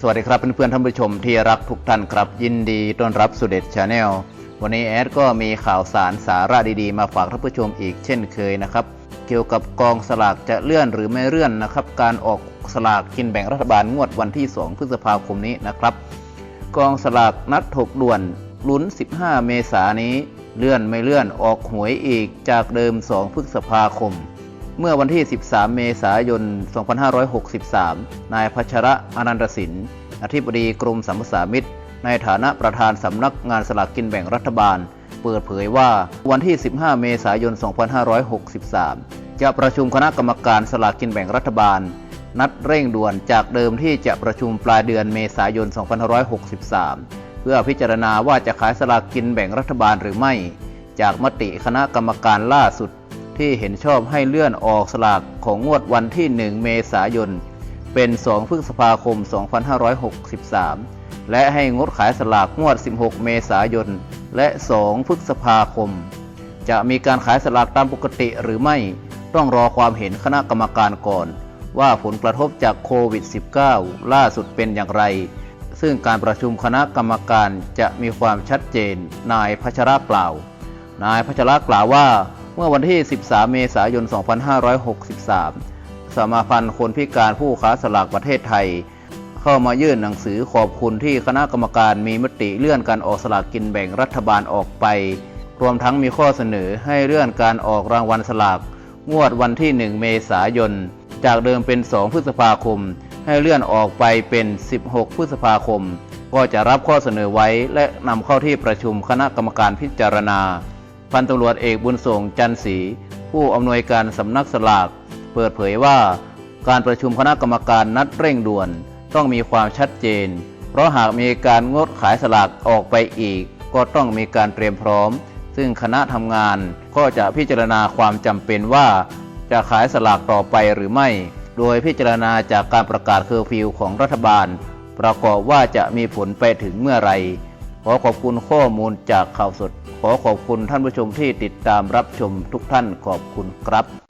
สวัสดีครับเพื่อนๆท่านผู้ชมที่รักทุกท่านครับ ยินดีต้อนรับสุเดชชาแนลวันนี้แอดก็มีข่าวสารสาระดีๆ มาฝากท่านผู้ชมอีกเช่นเคยนะครับ เกี่ยวกับกองสลากจะเลื่อนหรือไม่เลื่อนนะครับ การออกสลากกินแบ่งรัฐบาลงวดวันที่ 2 พฤษภาคมนี้นะครับ กองสลากนัดถกด่วนลุ้น 15 เมษายนนี้ เลื่อนไม่เลื่อนออกหวยอีกจากเดิม 2 พฤษภาคม เมื่อวันที่ 13 เมษายน 2563 นายพัชระอนันตสิน อธิบดีกรมสัมปสามิตในฐานะประธานสำนักงานสลากกินแบ่งรัฐบาล เปิดเผยว่าวันที่ 15 เมษายน 2563 จะประชุมคณะกรรมการสลากกินแบ่งรัฐบาล นัดเร่งด่วนจากเดิมที่จะประชุมปลายเดือนเมษายน 2563 เพื่อพิจารณาว่าจะขายสลากกินแบ่งรัฐบาลหรือไม่ จากมติคณะกรรมการล่าสุด ที่เห็นชอบให้เลื่อนออกสลากของงวดวันที่ 1 เมษายน เป็น 2 พฤษภาคม 2563 และให้งดขายสลากงวด 16 เมษายน และ 2 พฤษภาคม จะมีการขายสลากตามปกติหรือไม่ ต้องรอความเห็นคณะกรรมการก่อน ว่าผลกระทบจากโควิด -19 ล่าสุดเป็นอย่างไร ซึ่งการประชุมคณะกรรมการจะมีความชัดเจน นายพัชระกล่าว นายพัชระกล่าวว่า เมื่อวันที่ 13 เมษายน 2563 สมาพันธ์คนพิการผู้ค้าสลากประเทศไทย เข้ามายื่นหนังสือขอบคุณที่คณะกรรมการมีมติเลื่อนการออกสลากกินแบ่งรัฐบาลออกไป รวมทั้งมีข้อเสนอให้เลื่อนการออกรางวัลสลากงวดวันที่ 1 เมษายน จากเดิมเป็น 2 พฤษภาคม ให้เลื่อนออกไปเป็น 16 พฤษภาคม ก็จะรับข้อเสนอไว้และนำเข้าที่ประชุมคณะกรรมการพิจารณา พันตำรวจเอกบุญส่งจันทร์ศรีผู้อำนวยการสำนักสลาก เปิดเผยว่า การประชุมคณะกรรมการนัดเร่งด่วน ต้องมีความชัดเจน เพราะหากมีการงดขายสลากออกไปอีก ก็ต้องมีการเตรียมพร้อม ซึ่งคณะทำงานก็จะพิจารณาความจำเป็นว่า จะขายสลากต่อไปหรือไม่ โดยพิจารณาจากการประกาศเคอร์ฟิวของรัฐบาล ประกอบว่าจะมีผลไปถึงเมื่อไหร ขอขอบคุณข้อมูลจากข่าวสด ขอขอบคุณท่านผู้ชมที่ติดตามรับชมทุกท่านขอบคุณครับ